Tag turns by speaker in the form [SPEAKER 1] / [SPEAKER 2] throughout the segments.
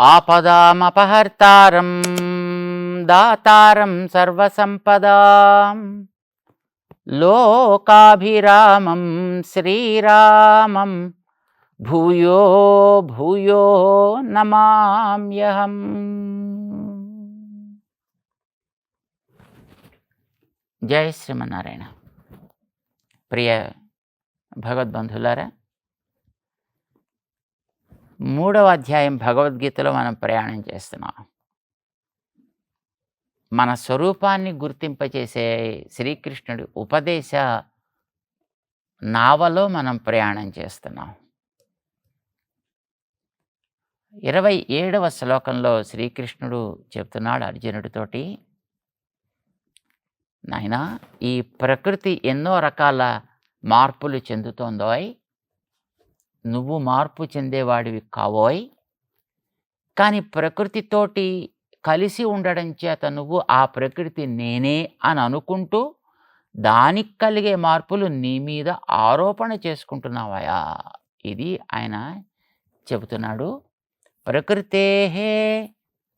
[SPEAKER 1] ఆపదామపహర్తారం దాతారం సర్వసంపదాం. లోకాభిరామం శ్రీరామం భూయో భూయో నమామ్యహం. జయ శ్రీమన్నారాయణ. ప్రియ భగవద్బంధులారా మూడవ అధ్యాయం భగవద్గీతలో మనం ప్రయాణం చేస్తున్నాం. మన స్వరూపాన్ని గుర్తింపచేసే శ్రీకృష్ణుడి ఉపదేశ నావలో మనం ప్రయాణం చేస్తున్నాం. ఇరవై ఏడవ శ్లోకంలో శ్రీకృష్ణుడు చెప్తున్నాడు అర్జునుడితోటి నాయనా ఈ ప్రకృతి ఎన్నో రకాల మార్పులు చెందుతోందోయ్. నువ్వు మార్పు చెందేవాడివి కావోయ్. కానీ ప్రకృతితోటి కలిసి ఉండడం చేత నువ్వు ఆ ప్రకృతి నేనే అని అనుకుంటూ దానికి కలిగే మార్పులు నీ మీద ఆరోపణ చేసుకుంటున్నావయా? ఇది ఆయన చెబుతున్నాడు. ప్రకృతే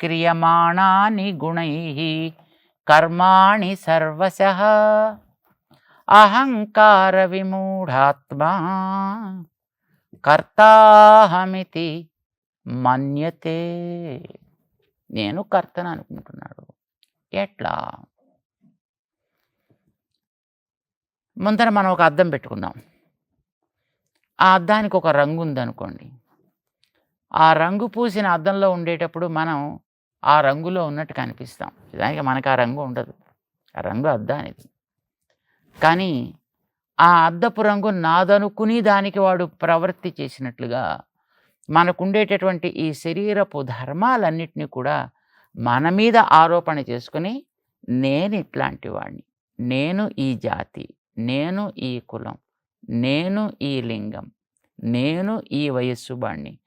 [SPEAKER 1] క్రియమాణాని గుణై కర్మాణి సర్వశ. అహంకార విమూఢాత్మా కర్తాహమితి మన్యతే. నేను కర్తను అనుకుంటున్నాడు. ఎట్లా? ముందర మనం ఒక అద్దం పెట్టుకుందాం. ఆ అద్దానికి ఒక రంగు ఉందనుకోండి. ఆ రంగు పూసిన అద్దంలో ఉండేటప్పుడు మనం ఆ రంగులో ఉన్నట్టు కనిపిస్తాం. దానికి మనకు ఆ రంగు ఉండదు. ఆ రంగు అద్దానిది. కానీ ఆ అద్దపు రంగు నాదనుకుని దానికి వాడు ప్రవృత్తి చేసినట్లుగా మనకుండేటటువంటి ఈ శరీరపు ధర్మాలన్నిటినీ కూడా మన మీద ఆరోపణ చేసుకుని నేను ఇట్లాంటి వాడిని నేను ఈ జాతి. నేను ఈ కులం. నేను ఈ లింగం. నేను ఈ వయస్సు బాణ్ణి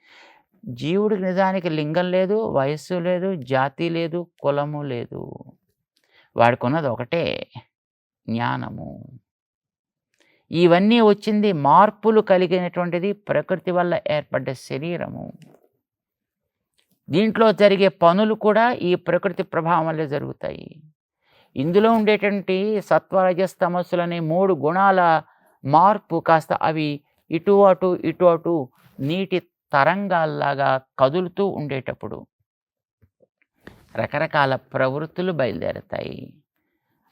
[SPEAKER 1] జీవుడికి నిజానికి లింగం లేదు వయస్సు లేదు జాతి లేదు కులము లేదు. వాడికి ఉన్నది ఒకటే జ్ఞానము. ఇవన్నీ వచ్చింది మార్పులు కలిగినటువంటిది ప్రకృతి వల్ల ఏర్పడ్డ శరీరము. దీంట్లో జరిగే పనులు కూడా ఈ ప్రకృతి ప్రభావం వల్ల జరుగుతాయి. ఇందులో ఉండేటువంటి సత్వరజస్తమస్సులు అనే మూడు గుణాల మార్పు కాస్త అవి ఇటు అటు ఇటు అటు నీటి తరంగాల్లాగా కదులుతూ ఉండేటప్పుడు రకరకాల ప్రవృత్తులు బయలుదేరతాయి.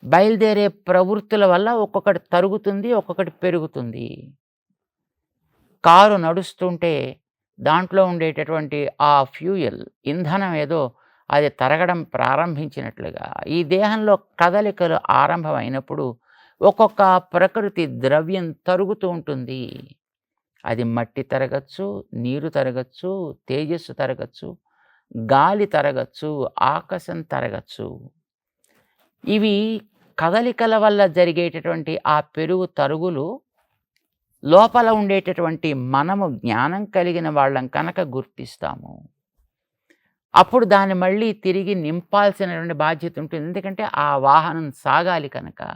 [SPEAKER 1] బయలుదేరే ప్రవృత్తుల వల్ల ఒక్కొక్కటి తరుగుతుంది ఒక్కొక్కటి పెరుగుతుంది. కారు నడుస్తుంటే దాంట్లో ఉండేటటువంటి ఆ ఫ్యూయల్ ఇంధనం ఏదో అది తరగడం ప్రారంభించినట్లుగా ఈ దేహంలో కదలికలు ఆరంభమైనప్పుడు ఒక్కొక్క ప్రకృతి ద్రవ్యం తరుగుతూ ఉంటుంది. అది మట్టి తరగచ్చు నీరు తరగచ్చు తేజస్సు తరగచ్చు గాలి తరగచ్చు ఆకాశం తరగచ్చు. ఇవి కదలికల వల్ల జరిగేటటువంటి ఆ పెరుగు తరుగులు లోపల ఉండేటటువంటి మనము జ్ఞానం కలిగిన వాళ్ళం కనుక గుర్తిస్తాము. అప్పుడు దాన్ని మళ్ళీ తిరిగి నింపాల్సినటువంటి బాధ్యత ఉంటుంది. ఎందుకంటే ఆ వాహనం సాగాలి కనుక.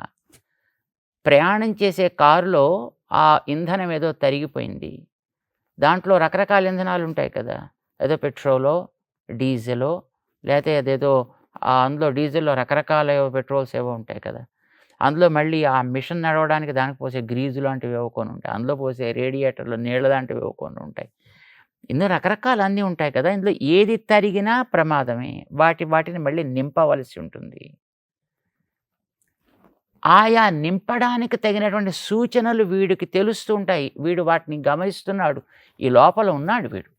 [SPEAKER 1] ప్రయాణం చేసే కారులో ఆ ఇంధనం ఏదో తరిగిపోయింది. దాంట్లో రకరకాల ఇంధనాలు ఉంటాయి కదా. ఏదో పెట్రోలో డీజిలో లేకపోతే అదేదో అందులో డీజిల్లో రకరకాల ఏవో పెట్రోల్స్ ఏవో ఉంటాయి కదా. అందులో మళ్ళీ ఆ మిషన్ నడవడానికి దానికి పోసే గ్రీజు లాంటివి ఏవో కొన్ని ఉంటాయి. అందులో పోసే రేడియేటర్లు నీళ్ళ లాంటివి ఏవో కొన్ని ఉంటాయి. ఇందులో రకరకాలు అన్నీ ఉంటాయి కదా. ఇందులో ఏది తరిగినా ప్రమాదమే. వాటి వాటిని మళ్ళీ నింపవలసి ఉంటుంది. ఆయా నింపడానికి తగినటువంటి సూచనలు వీడికి తెలుస్తూ ఉంటాయి. వీడు వాటిని గమనిస్తున్నాడు. ఈ లోపల ఉన్నాడు వీడు.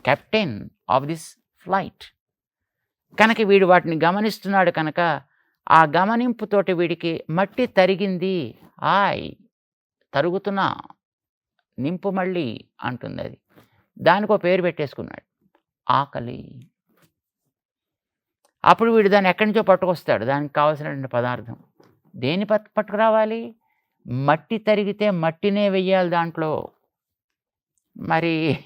[SPEAKER 1] Captain of this flight. కనుక వీడు వాటిని గమనిస్తున్నాడు కనుక ఆ గమనింపుతోటి వీడికి మట్టి తరిగింది. ఆయ్ తరుగుతున్నా నింపు మళ్ళీ అంటుంది అది. దానికి ఒక పేరు పెట్టేసుకున్నాడు. ఆకలి. అప్పుడు వీడు దాన్ని ఎక్కడి నుంచో పట్టుకొస్తాడు. దానికి కావాల్సినటువంటి పదార్థం. దేని పట్ పట్టుకురావాలి? మట్టి తరిగితే మట్టినే వెయ్యాలి దాంట్లో. మరి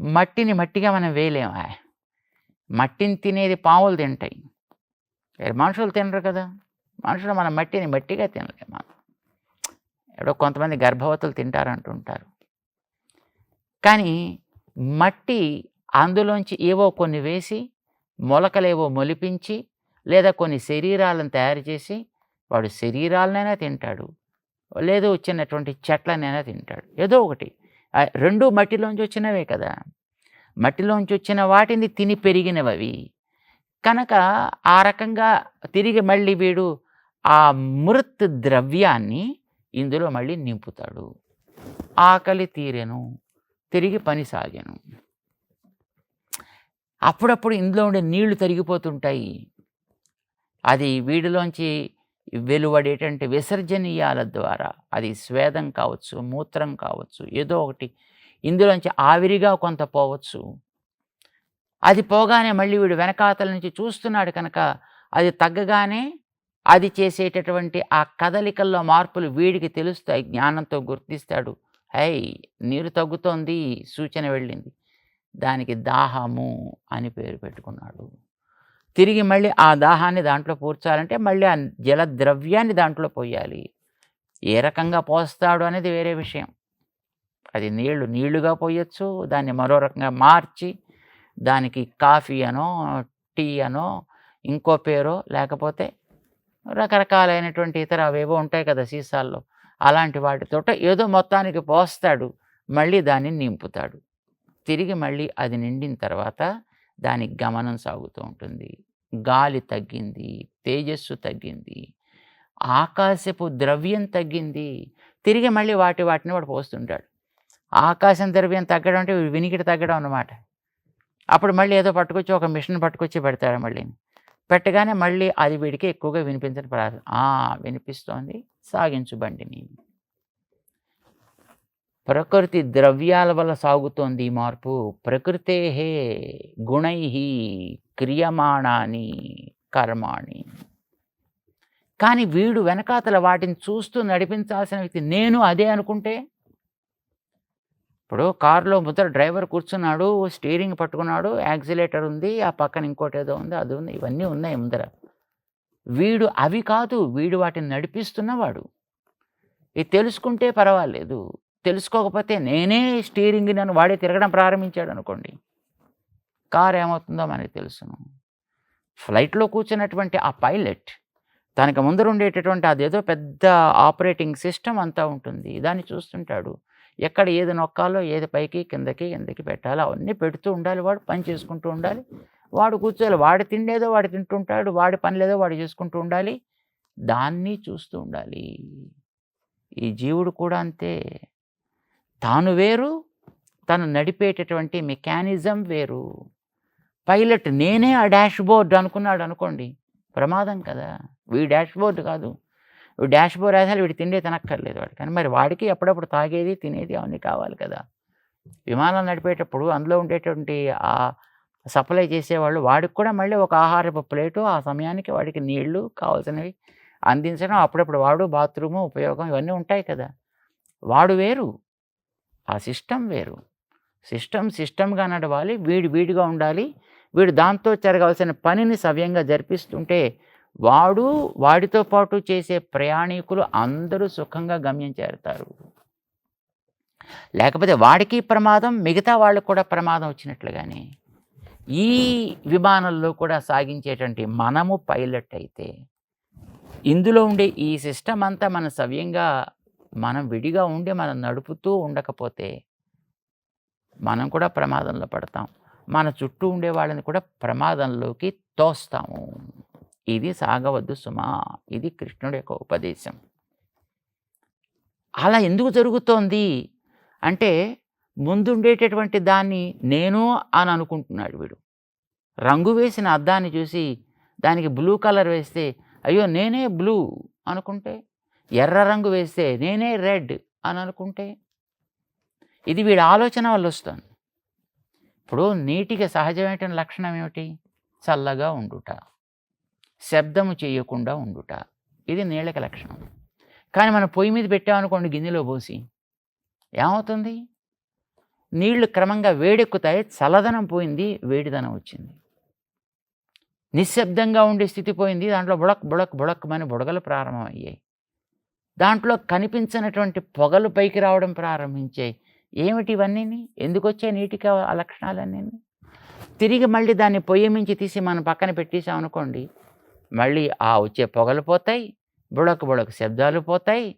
[SPEAKER 1] మట్టిని మట్టిగా మనం వేయలేమా మట్టిని తినేది పావులు తింటాయి. మనుషులు తినరు కదా. మనుషులు మన మట్టిని మట్టిగా తినలేము మనం. ఎక్కడో కొంతమంది గర్భవతులు తింటారంటుంటారు. కానీ మట్టి అందులోంచి ఏవో కొన్ని వేసి మొలకలేవో మొలిపించి లేదా కొన్ని శరీరాలను తయారు చేసి వాడు శరీరాలనైనా తింటాడు. లేదు వచ్చినటువంటి చెట్లనైనా తింటాడు. ఏదో ఒకటి. రెండు మట్టిలోంచి వచ్చినవే కదా. మట్టిలోంచి వచ్చిన వాటిని తిని పెరిగినవి అవి కనుక ఆ రకంగా తిరిగి మళ్ళీ వీడు ఆ మృత్ ద్రవ్యాన్ని ఇందులో మళ్ళీ నింపుతాడు. ఆకలి తీరెను తిరిగి పని సాగాను. అప్పుడప్పుడు ఇందులో ఉండే నీళ్ళు తరిగిపోతుంటాయి. అది వీడిలోంచి వెలువడేటువంటి విసర్జనీయాల ద్వారా అది స్వేదం కావచ్చు మూత్రం కావచ్చు ఏదో ఒకటి ఇందులోంచి ఆవిరిగా కొంత పోవచ్చు. అది పోగానే మళ్ళీ వీడు వెనకాతల నుంచి చూస్తున్నాడు కనుక అది తగ్గగానే అది చేసేటటువంటి ఆ కదలికల్లో మార్పులు వీడికి తెలుస్తాయి. జ్ఞానంతో గుర్తిస్తాడు. హై నీరు తగ్గుతోంది సూచన వెళ్ళింది. దానికి దాహము అని పేరు పెట్టుకున్నాడు. తిరిగి మళ్ళీ ఆ దాహాన్ని దాంట్లో పూర్చాలంటే మళ్ళీ ఆ జల ద్రవ్యాన్ని దాంట్లో పోయాలి. ఏ రకంగా పోస్తాడు అనేది వేరే విషయం. అది నీళ్ళు నీళ్ళుగా పోయొచ్చు దాన్ని మరో రకంగా మార్చి దానికి కాఫీ అనో టీ అనో ఇంకో పేరో లేకపోతే రకరకాలైనటువంటి ఇతర అవేవో ఉంటాయి కదా సీసాల్లో. అలాంటి వాటితో ఏదో మొత్తానికి పోస్తాడు మళ్ళీ దాన్ని నింపుతాడు. తిరిగి మళ్ళీ అది నిండిన తర్వాత దానికి గమనం సాగుతూ ఉంటుంది. గాలి తగ్గింది తేజస్సు తగ్గింది ఆకాశపు ద్రవ్యం తగ్గింది. తిరిగి మళ్ళీ వాటి వాటిని వాడు పోస్తుంటాడు. ఆకాశం ద్రవ్యం తగ్గడం అంటే వినికిడి తగ్గడం అన్నమాట. అప్పుడు మళ్ళీ ఏదో పట్టుకొచ్చి ఒక మిషన్ పట్టుకొచ్చి పెడతాడు మళ్ళీ. పెట్టగానే మళ్ళీ అది వీడికి ఎక్కువగా వినిపించడం పడాలి ఆ వినిపిస్తోంది. సాగించు బండిని ప్రకృతి ద్రవ్యాల వల్ల సాగుతోంది ఈ మార్పు. ప్రకృతే గుణై క్రియమాణాని కర్మాణి. కానీ వీడు వెనకాతల వాటిని చూస్తూ నడిపించాల్సిన వ్యక్తి నేను అదే అనుకుంటే ఇప్పుడు కారులో ముద్ర డ్రైవర్ కూర్చున్నాడు స్టీరింగ్ పట్టుకున్నాడు యాక్సిలేటర్ ఉంది ఆ పక్కన ఇంకోటి ఏదో ఉంది అది ఉంది ఇవన్నీ ఉన్నాయి ముందర. వీడు అవి కాదు వీడు వాటిని నడిపిస్తున్నవాడు. ఇది తెలుసుకుంటే పర్వాలేదు. తెలుసుకోకపోతే నేనే స్టీరింగ్ నన్ను వాడే తిరగడం ప్రారంభించాడు అనుకోండి. కార్ ఏమవుతుందో మనకి తెలుసును. ఫ్లైట్లో కూర్చున్నటువంటి ఆ పైలట్ తనకు ముందర ఉండేటటువంటి అదేదో పెద్ద ఆపరేటింగ్ సిస్టమ్ అంతా ఉంటుంది. దాన్ని చూస్తుంటాడు. ఎక్కడ ఏది నొక్కాలో ఏది పైకి కిందకి కిందకి పెట్టాలో అవన్నీ పెడుతూ ఉండాలి వాడు పని చేసుకుంటూ ఉండాలి. వాడు కూర్చోవాలి వాడి తిండేదో వాడు తింటుంటాడు వాడి పని లేదో వాడు చేసుకుంటూ ఉండాలి. దాన్ని చూస్తూ ఉండాలి. ఈ జీవుడు కూడా అంతే. తాను వేరు తను నడిపేటటువంటి మెకానిజం వేరు. పైలట్ నేనే ఆ డాష్ బోర్డ్ అనుకున్నాడు అనుకోండి ప్రమాదం కదా. వీడి డాష్ బోర్డు కాదు. డాష్ బోర్డ్ వేసాలి వీడి తిండే తినక్కర్లేదు వాడు. కానీ మరి వాడికి అప్పుడప్పుడు తాగేది తినేది అవన్నీ కావాలి కదా. విమానం నడిపేటప్పుడు అందులో ఉండేటువంటి ఆ సప్లై చేసేవాళ్ళు వాడికి కూడా మళ్ళీ ఒక ఆహారపు ప్లేటు ఆ సమయానికి వాడికి నీళ్ళు కావాల్సినవి అందించడం అప్పుడప్పుడు వాడు బాత్రూము ఉపయోగం ఇవన్నీ ఉంటాయి కదా. వాడు వేరు. ఆ సిస్టమ్ వేరు. సిస్టమ్ సిస్టమ్గా నడవాలి వీడు వీడిగా ఉండాలి వీడు దాంతో జరగాల్సిన పనిని సవ్యంగా జరిపిస్తుంటే వాడు వాడితో పాటు చేసే ప్రయాణికులు అందరూ సుఖంగా గమ్యం చేరుతారు. లేకపోతే వాడికి ప్రమాదం మిగతా వాళ్ళకు కూడా ప్రమాదం వచ్చినట్లుగానే ఈ విమానంలో కూడా సాగించేటువంటి మనము పైలట్ అయితే ఇందులో ఉండే ఈ సిస్టమ్ అంతా మన సవ్యంగా మనం విడిగా ఉండి మనం నడుపుతూ ఉండకపోతే మనం కూడా ప్రమాదంలో పడతాం. మన చుట్టూ ఉండే వాళ్ళని కూడా ప్రమాదంలోకి తోస్తాము. ఇది సాగవద్దు సుమా ఇది కృష్ణుడి యొక్క ఉపదేశం. అలా ఎందుకు జరుగుతోంది? అంటే ముందుండేటటువంటి దాన్ని నేను అని అనుకుంటున్నాడు వీడు. రంగు వేసిన అద్దాన్ని చూసి దానికి బ్లూ కలర్ వేస్తే అయ్యో నేనే బ్లూ అనుకుంటే ఎర్ర రంగు వేస్తే నేనే రెడ్ అని అనుకుంటే ఇది వీడి ఆలోచన వల్ల వస్తుంది. ఇప్పుడు నీటికి సహజమైన లక్షణం ఏమిటి? చల్లగా ఉండుట. శబ్దము చేయకుండా ఉండుట. ఇది నీళ్ళకి లక్షణం. కానీ మనం పొయ్యి మీద పెట్టామనుకోండి గిన్నెలో పోసి ఏమవుతుంది? నీళ్ళు క్రమంగా వేడెక్కుతాయి చల్లదనం పోయింది వేడిదనం వచ్చింది. నిశ్శబ్దంగా ఉండే స్థితి పోయింది దాంట్లో బుడక్ బుడక్ బుడక్మని బుడగలు ప్రారంభమయ్యాయి. దాంట్లో కనిపించినటువంటి పొగలు పైకి రావడం ప్రారంభించాయి. ఏమిటి ఇవన్నీ ఎందుకు వచ్చాయి నీటికి ఆ లక్షణాలన్నీ తిరిగి మళ్ళీ దాన్ని పొయ్యి మించి తీసి మనం పక్కన పెట్టేసాం అనుకోండి మళ్ళీ ఆ వచ్చే పొగలు పోతాయి బుడక బుడక శబ్దాలు పోతాయి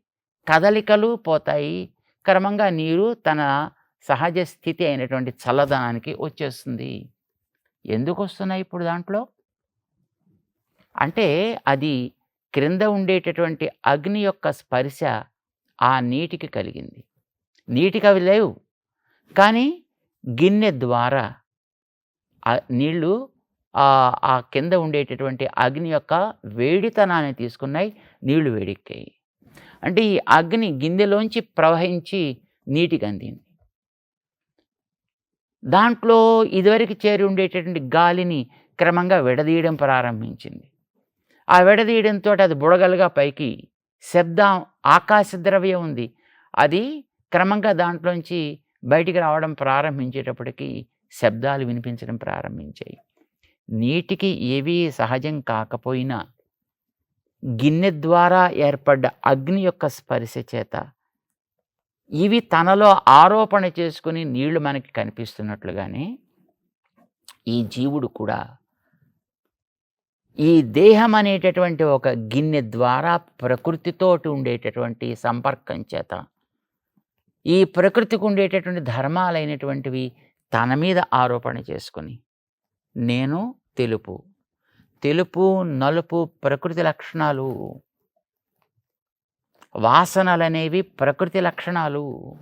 [SPEAKER 1] కదలికలు పోతాయి. క్రమంగా నీరు తన సహజ స్థితి అయినటువంటి చల్లదనానికి వచ్చేస్తుంది. ఎందుకు వస్తున్నాయి ఇప్పుడు దాంట్లో? అంటే అది క్రింద ఉండేటటువంటి అగ్ని యొక్క స్పర్శ ఆ నీటికి కలిగింది. నీటికి అవి లేవు. కానీ గిన్నె ద్వారా నీళ్ళు నీళ్ళు ఆ కింద ఉండేటటువంటి అగ్ని యొక్క వేడితనాన్ని తీసుకున్నాయి నీళ్ళు వేడెక్కాయి. అంటే ఈ అగ్ని గిన్నెలోంచి ప్రవహించి నీటికి అందింది. దాంట్లో ఇదివరకు చేరి ఉండేటటువంటి గాలిని క్రమంగా విడదీయడం ప్రారంభించింది. ఆ విడదీయడంతో అది బుడగలుగా పైకి శబ్దం ఆకాశ ద్రవ్యం ఉంది. అది క్రమంగా దాంట్లోంచి బయటికి రావడం ప్రారంభించేటప్పటికీ శబ్దాలు వినిపించడం ప్రారంభించాయి. నీటికి ఏవీ సహజం కాకపోయినా గిన్నె ద్వారా ఏర్పడ్డ అగ్ని యొక్క స్పర్శ చేత ఇవి తనలో ఆరోపణ చేసుకుని నీళ్ళు మనకి కనిపిస్తున్నట్లుగానే ఈ జీవుడు కూడా ఈ దేహం అనేటటువంటి ఒక గిన్నె ద్వారా ప్రకృతితోటి ఉండేటటువంటి సంపర్కం చేత ఈ ప్రకృతికి ఉండేటటువంటి ధర్మాలైనటువంటివి తన మీద ఆరోపణ చేసుకుని నేను తెలుపు. తెలుపు నలుపు ప్రకృతి లక్షణాలు. వాసనలనేవి ప్రకృతి లక్షణాలు.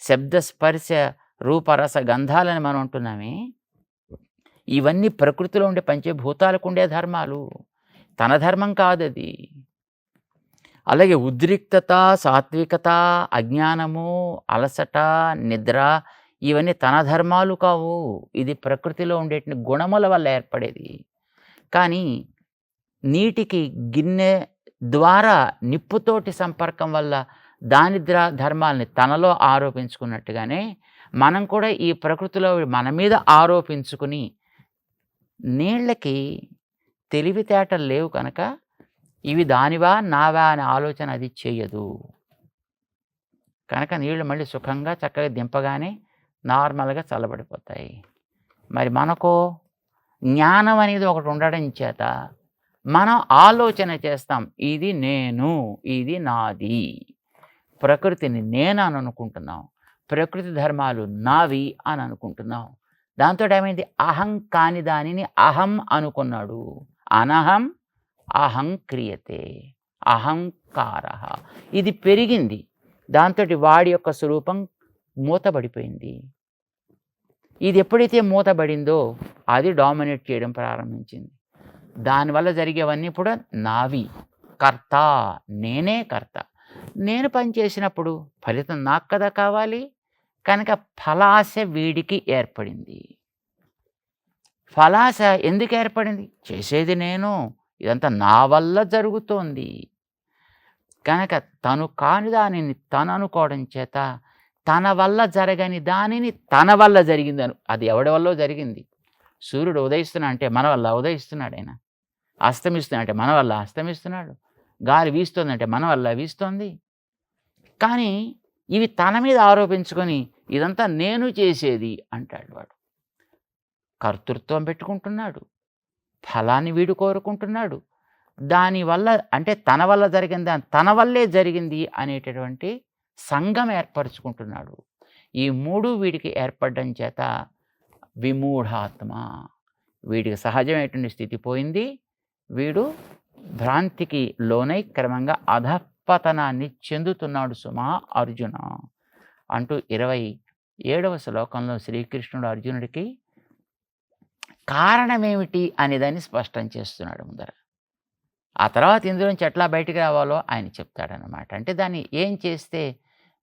[SPEAKER 1] శబ్ద స్పర్శ రూపరస గంధాలని మనం అంటున్నామే. ఇవన్నీ ప్రకృతిలో ఉండే పంచభూతాలకు ఉండే ధర్మాలు. తన ధర్మం కాదది. అలాగే ఉద్రిక్తత సాత్వికత అజ్ఞానము అలసట నిద్ర ఇవన్నీ తన ధర్మాలు కావు. ఇది ప్రకృతిలో ఉండేటి గుణముల వల్ల ఏర్పడేది. కానీ నీటికి గిన్నె ద్వారా నిప్పుతోటి సంపర్కం వల్ల దానిద్ర ధర్మాల్ని తనలో ఆరోపించుకున్నట్టుగానే మనం కూడా ఈ ప్రకృతిలో మన మీద ఆరోపించుకుని నీళ్ళకి తెలివితేటలు లేవు కనుక ఇవి దానివా నావా అనే ఆలోచన అది చేయదు. కనుక నీళ్ళు మళ్ళీ సుఖంగా చక్కగా దింపగానే నార్మల్గా చల్లబడిపోతాయి. మరి మనకు జ్ఞానం అనేది ఒకటి ఉండడం చేత మనం ఆలోచన చేస్తాం ఇది నేను ఇది నాది. ప్రకృతిని నేను అని అనుకుంటున్నాం ప్రకృతి ధర్మాలు నావి అని అనుకుంటున్నాం. దాంతో ఏమైంది? అహం కాని దానిని అహం అనుకున్నాడు. అనహం అహం క్రియతే అహంకార. ఇది పెరిగింది. దాంతో వాడి యొక్క స్వరూపం మూతబడిపోయింది. ఇది ఎప్పుడైతే మూతబడిందో అది డామినేట్ చేయడం ప్రారంభించింది. దానివల్ల జరిగేవన్నీ కూడా నావి. కర్త నేనే కర్త. నేను పని చేసినప్పుడు ఫలితం నాకు కదా కావాలి? కనుక ఫలాశ వీడికి ఏర్పడింది. ఫలాశ ఎందుకు ఏర్పడింది? చేసేది నేను. ఇదంతా నా వల్ల జరుగుతోంది. కనుక తను కాని దానిని తను అనుకోవడం చేత తన వల్ల జరగని దానిని తన వల్ల జరిగింది అని అది ఎవడి వల్ల జరిగింది? సూర్యుడు ఉదయిస్తున్నా అంటే మన వల్ల ఉదయిస్తున్నాడు ఆయన. అస్తమిస్తున్నా అంటే మన వల్ల అస్తమిస్తున్నాడు. గాలి వీస్తోందంటే మన వల్ల వీస్తోంది. కానీ ఇవి తన మీద ఆరోపించుకొని ఇదంతా నేను చేసేది అంటాడు వాడు. కర్తృత్వం పెట్టుకుంటున్నాడు. ఫలాన్ని వీడు కోరుకుంటున్నాడు. దానివల్ల అంటే తన వల్ల జరిగింది తన వల్లే జరిగింది అనేటటువంటి సంఘం ఏర్పరచుకుంటున్నాడు. ఈ మూడు వీడికి ఏర్పడడం చేత విమూఢాత్మ. వీడికి సహజమైనటువంటి స్థితి పోయింది. వీడు భ్రాంతికి లోనై క్రమంగా అధపతనాన్ని చెందుతున్నాడు సుమా అర్జున. అంటూ ఇరవై ఏడవ శ్లోకంలో శ్రీకృష్ణుడు అర్జునుడికి కారణమేమిటి అనేదాన్ని స్పష్టం చేస్తున్నాడు ముందర. ఆ తర్వాత ఇందులోంచి ఎట్లా బయటికి రావాలో ఆయన చెప్తాడనమాట అంటే దాన్ని ఏం చేస్తే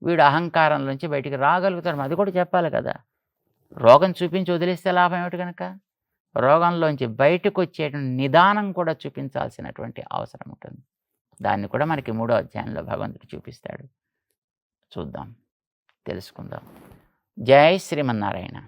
[SPEAKER 1] వీడు అహంకారంలోంచి బయటికి రాగలుగుతాడు అది కూడా చెప్పాలి కదా. రోగం చూపించి వదిలేస్తే లాభం ఏమిటి కనుక రోగంలోంచి బయటకు వచ్చేటువంటి నిదానం కూడా చూపించాల్సినటువంటి అవసరం ఉంటుంది. దాన్ని కూడా మనకి మూడో అధ్యాయంలో భగవంతుడు చూపిస్తాడు. చూద్దాం. తెలుసుకుందాం. జై శ్రీమన్నారాయణ.